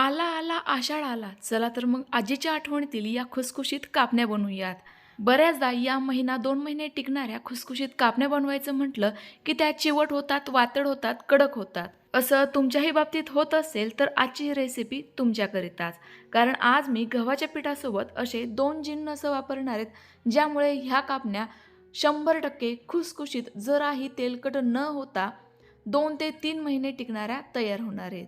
आला आला आषाढ आला. चला तर मग आजीच्या आठवणीतील या खुसखुशीत कापण्या बनवूयात. बऱ्याचदा या महिना दोन महिने टिकणाऱ्या खुसखुशीत कापण्या बनवायचं म्हटलं की त्या चिवट होतात वातड होतात कडक होतात. असं तुमच्याही बाबतीत होत असेल तर आजची ही रेसिपी तुमच्याकरिताच कारण आज मी गव्हाच्या पिठासोबत असे दोन जिन्नस वापरणार आहेत ज्यामुळे ह्या कापण्या शंभर टक्के खुसखुशीत जराही तेलकट न होता दोन ते तीन महिने टिकणाऱ्या तयार होणार आहेत.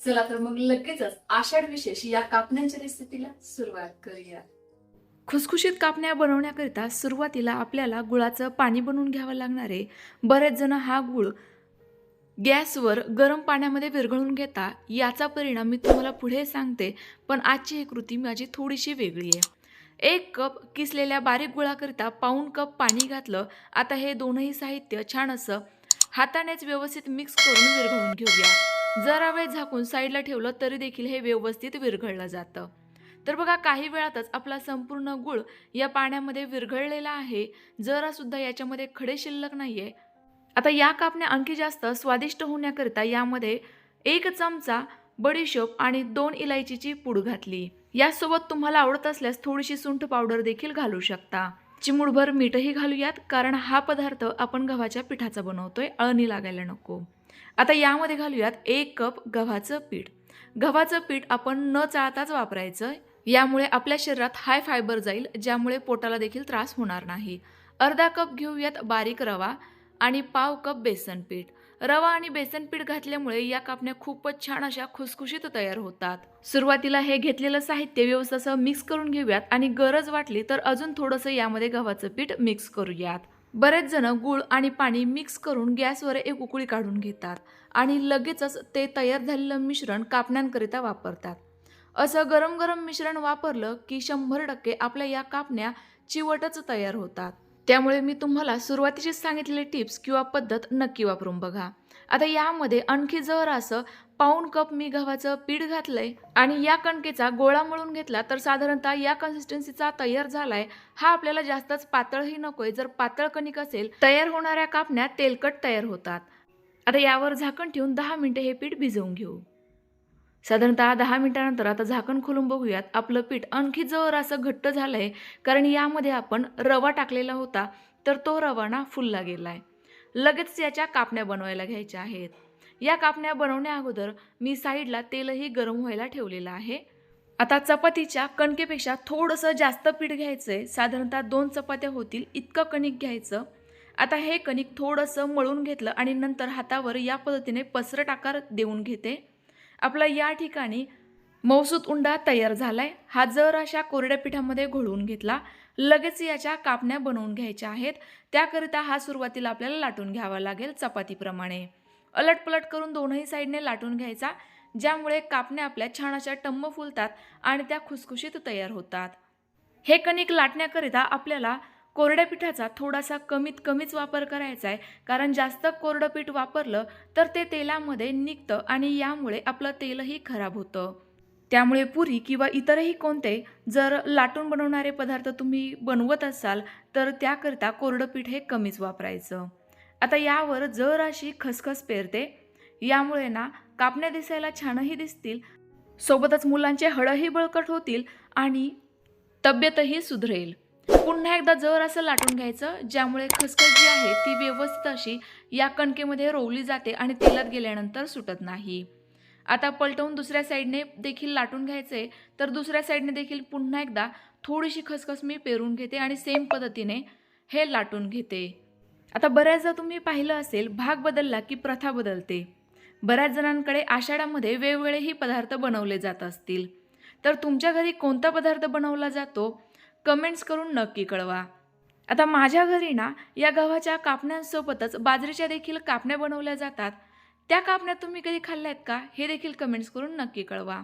चला तर मग लगेचच आषाढ विशेष या कापण्यांच्या रेसिपीला सुरुवात करूया. खुसखुशीत कापण्या बनवण्याकरिता सुरुवातीला आपल्याला गुळाचं पाणी बनवून घ्यावं लागणार आहे. बरेच जण हा गुळ गॅसवर गरम पाण्यामध्ये विरघळून घेता याचा परिणाम मी तुम्हाला पुढे सांगते पण आजची ही कृती माझी थोडीशी वेगळी आहे. एक कप किसलेल्या बारीक गुळाकरिता पाऊण कप पाणी घातलं. आता हे दोनही साहित्य छान असं हातानेच व्यवस्थित मिक्स करून विरघळून घेऊया. जरा वेळ झाकून साईडला ठेवलं तरी देखील हे व्यवस्थित विरघळलं जातं. तर बघा काही वेळातच आपला संपूर्ण गुळ या पाण्यामध्ये विरघळलेला आहे. जरासुद्धा याच्यामध्ये खडे शिल्लक नाहीये. आता या कापण्या आणखी जास्त स्वादिष्ट होण्याकरिता यामध्ये एक चमचा बडीशोप आणि दोन इलायचीची पूड घातली. यासोबत तुम्हाला आवडत असल्यास थोडीशी सुंठ पावडर देखील घालू शकता. चिमूडभर मीठही घालूयात कारण हा पदार्थ आपण गव्हाच्या पिठाचा बनवतोय अळणी लागायला नको. आता यामध्ये घालूयात एक कप गव्हाचं पीठ. गव्हाचं पीठ आपण न चाळताच वापरायचं यामुळे आपल्या शरीरात हाय फायबर जाईल ज्यामुळे पोटाला देखील त्रास होणार नाही. अर्धा कप घेऊयात बारीक रवा आणि पाव कप बेसन पीठ. रवा आणि बेसन पीठ घातल्यामुळे या कापण्या खूपच छान अशा खुसखुशीत तयार होतात. सुरुवातीला हे घेतलेलं साहित्य व्यवस्थासह मिक्स करून घेऊयात आणि गरज वाटली तर अजून थोडंसं यामध्ये गव्हाचं पीठ मिक्स करूयात. बरेच जण गुळ आणि पाणी मिक्स करून गॅसवर एक उकळी काढून घेतात आणि लगेचच ते तयार झालेलं मिश्रण कापण्यांकरिता वापरतात. असं गरम गरम मिश्रण वापरलं की शंभर टक्के आपल्या या कापण्या चिवटच तयार होतात. त्यामुळे मी तुम्हाला सुरुवातीचे सांगितलेले टिप्स किंवा पद्धत नक्की वापरून बघा. आता यामध्ये आणखी जर असं पाऊण कप मी गव्हाचं पीठ घातलंय आणि या कणकेचा गोळा मळून घेतला तर साधारणतः या कन्सिस्टन्सीचा तयार झालाय हा आपल्याला जास्तच पातळही नकोय. जर पातळ कणिक असेल तयार होणाऱ्या कापण्या तेलकट तयार होतात. आता यावर झाकण ठेवून दहा मिनिटे हे पीठ भिजवून घेऊ. साधारणतः दहा मिनिटानंतर आता झाकण खोलून बघूयात. आपलं पीठ आणखी जर असं घट्ट झालं आहे कारण यामध्ये आपण रवा टाकलेला होता तर तो रवा ना फुलला आहे लगेच याच्या कापण्या बनवायला घ्यायच्या आहेत. या कापण्या बनवण्या अगोदर मी साईडला तेलही गरम व्हायला ठेवलेलं आहे. आता चपातीच्या कणकेपेक्षा थोडंसं जास्त पीठ घ्यायचं आहे साधारणतः दोन चपात्या होतील इतकं कणिक घ्यायचं. आता हे कणिक थोडंसं मळून घेतलं आणि नंतर हातावर या पद्धतीने पसरट आकार देऊन घेते. आपला या ठिकाणी मौसूद उंडा तयार झालाय. हा जर अशा कोरड्या पिठामध्ये घोळवून घेतला लगेच याच्या कापण्या बनवून घ्यायच्या आहेत. त्याकरिता हा सुरुवातीला आपल्याला लाटून घ्यावा लागेल चपातीप्रमाणे. अलटपलट करून दोनही साईडने लाटून घ्यायचा ज्यामुळे कापण्या आपल्या छान अशा टम्म फुलतात आणि त्या खुसखुशीत तयार होतात. हे कणिक लाटण्याकरिता आपल्याला कोरड्या पिठाचा थोडासा कमीत कमीच वापर करायचा आहे कारण जास्त कोरडं पीठ वापरलं तर ते तेलामध्ये निघतं आणि यामुळे आपलं तेलही खराब होतं. त्यामुळे पुरी किंवा इतरही कोणते जर लाटून बनवणारे पदार्थ तुम्ही बनवत असाल तर त्याकरिता कोरडं पीठ हे कमीच वापरायचं. आता यावर जर अशी खसखस पेरते यामुळे ना कापण्या दिसायला छानही दिसतील सोबतच मुलांचे हळही बळकट होतील आणि तब्येतही सुधरेल. पुन्हा एकदा जर असं लाटून घ्यायचं ज्यामुळे खसखस जी आहे ती व्यवस्थित अशी या कणकेमध्ये रोवली जाते आणि तेलात गेल्यानंतर सुटत नाही. आता पलटवून दुसऱ्या साईडने देखील लाटून घ्यायचे तर दुसऱ्या साईडने देखील पुन्हा एकदा थोडीशी खसखस मी पेरून घेते आणि सेम पद्धतीने हे लाटून घेते. आता बऱ्याचदा तुम्ही पाहिलं असेल भाग बदलला की प्रथा बदलते. बऱ्याच जणांकडे आषाढामध्ये वेगवेगळेही पदार्थ बनवले जात असतील. तर तुमच्या घरी कोणता पदार्थ बनवला जातो? कमेंट्स करून नक्की कळवा. आता माझ्या घरी ना या गव्हाच्या कापण्यांसोबतच बाजरीच्या देखील कापण्या बनवल्या जातात. त्या कापण्या तुम्ही कधी खाल्ल्या आहेत का? हे देखील कमेंट्स करून नक्की कळवा.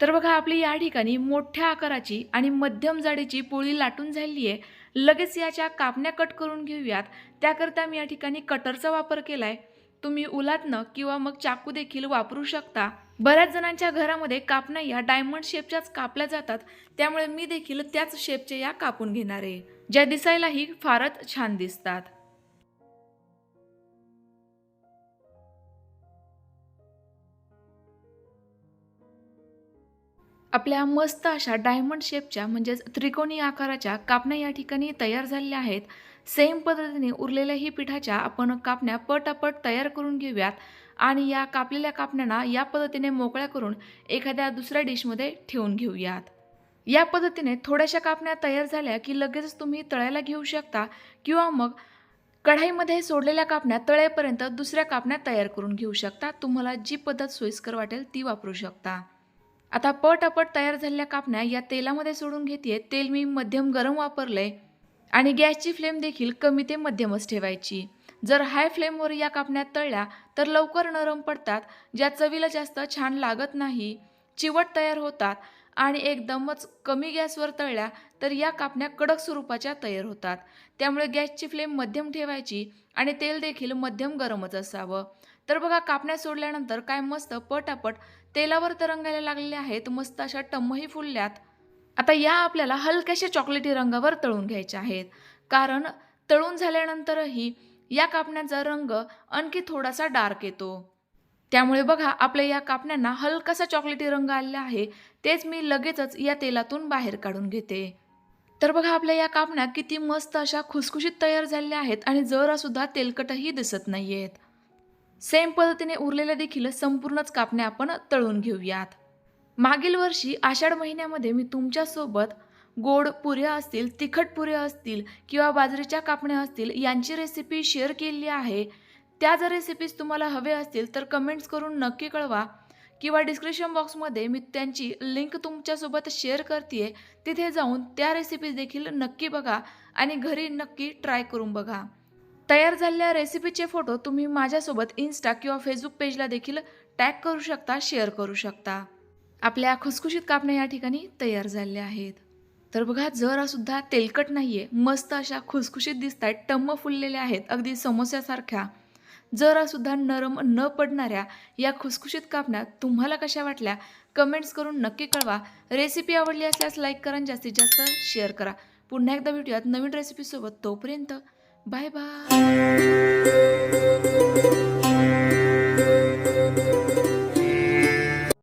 तर बघा आपली या ठिकाणी मोठ्या आकाराची आणि मध्यम जाडीची पोळी लाटून झाली आहे. लगेच याच्या कापण्या कट करून घेऊयात. त्याकरता मी या ठिकाणी कटरचा वापर केला आहे तुम्ही उलातनं किंवा मग चाकू देखील वापरू शकता. बऱ्याच जणांच्या घरामध्ये कापण्या या डायमंड शेपच्याच कापल्या जातात. त्यामुळे मी देखील त्याच शेपच्या या कापून घेणार आहे. ज्या दिसायलाही फारच छान दिसतात. आपल्या मस्त अशा डायमंड शेपच्या म्हणजेच त्रिकोणी आकाराच्या कापण्या या ठिकाणी तयार झालेल्या आहेत. सेम पद्धतीने उरलेल्याही पिठाच्या आपण कापण्या पटापट तयार करून घेऊयात आणि या कापलेल्या कापण्यांना या पद्धतीने मोकळ्या करून एखाद्या दुसऱ्या डिशमध्ये ठेवून घेऊयात. या पद्धतीने थोड्याशा कापण्या तयार झाल्या की लगेचच तुम्ही तळायला घेऊ शकता किंवा मग कढाईमध्ये सोडलेल्या कापण्या तळेपर्यंत दुसऱ्या कापण्या तयार करून घेऊ शकता. तुम्हाला जी पद्धत सोयीस्कर वाटेल ती वापरू शकता. आता पटापट तयार झालेल्या कापण्या या तेलामध्ये सोडून घेते तेल मी मध्यम गरम वापरलंय. आणि गॅसची फ्लेम देखील कमी ते मध्यमच ठेवायची. जर हाय फ्लेमवर या कापण्या तळल्या तर लवकर नरम पडतात ज्या चवीला जास्त छान लागत नाही. चिवट तयार होतात आणि एकदमच कमी गॅसवर तळल्या तर या कापण्या कडक स्वरूपाच्या तयार होतात. त्यामुळे गॅसची फ्लेम मध्यम ठेवायची आणि तेल देखील मध्यम गरमच असावं. तर बघा कापण्या सोडल्यानंतर काय मस्त पटापट तेलावर तरंगायला लागलेल्या आहेत मस्त अशा टम्मही फुलल्यात. आता या आपल्याला हलक्याशा चॉकलेटी रंगावर तळून घ्यायच्या आहेत. कारण तळून झाल्यानंतरही या कापण्याचा रंग आणखी थोडासा डार्क येतो. त्यामुळे बघा आपल्या या कापण्यांना हलकासा चॉकलेटी रंग आलेला आहे. तेच मी लगेचच या तेलातून बाहेर काढून घेते. तर बघा आपल्या या कापण्या किती मस्त अशा खुसखुशीत तयार झालेल्या आहेत आणि जरासुद्धा तेलकटही दिसत आहेत सेम पद्धतीने उरलेल्या देखील संपूर्णच कापण्या आपण तळून घेऊयात. मागील वर्षी आषाढ महिन्यामध्ये मी तुमच्यासोबत गोड पुऱ्या असतील तिखट पुऱ्या असतील किंवा बाजरीच्या कापण्या असतील यांची रेसिपी शेअर केलेली आहे. त्या जर रेसिपीज तुम्हाला हवे असतील तर कमेंट्स करून नक्की कळवा किंवा डिस्क्रिप्शन बॉक्समध्ये मी त्यांची लिंक तुमच्यासोबत शेअर करते तिथे जाऊन त्या रेसिपीज देखील नक्की बघा आणि घरी नक्की ट्राय करून बघा. तयार झालेल्या रेसिपीचे फोटो तुम्ही माझ्यासोबत इन्स्टा किंवा फेसबुक पेजला देखील टॅग करू शकता शेअर करू शकता. आपल्या खुसखुशीत कापण्या या ठिकाणी तयार झालेल्या आहेत. तर बघा जरा सुद्धा तेलकट आहे मस्त अशा खुसखुशीत दिसत आहेत टम्म फुललेल्या आहेत अगदी समोस्यासारख्या. जरासुद्धा नरम न पडणाऱ्या या खुसखुशीत कापण्या तुम्हाला कशा वाटल्या? कमेंट्स करून नक्की कळवा. रेसिपी आवडली असल्यास लाईक करा आणि जास्तीत जास्त शेअर करा. पुन्हा एकदा भेटूयात नवीन रेसिपीसोबत. तोपर्यंत बाय बाय.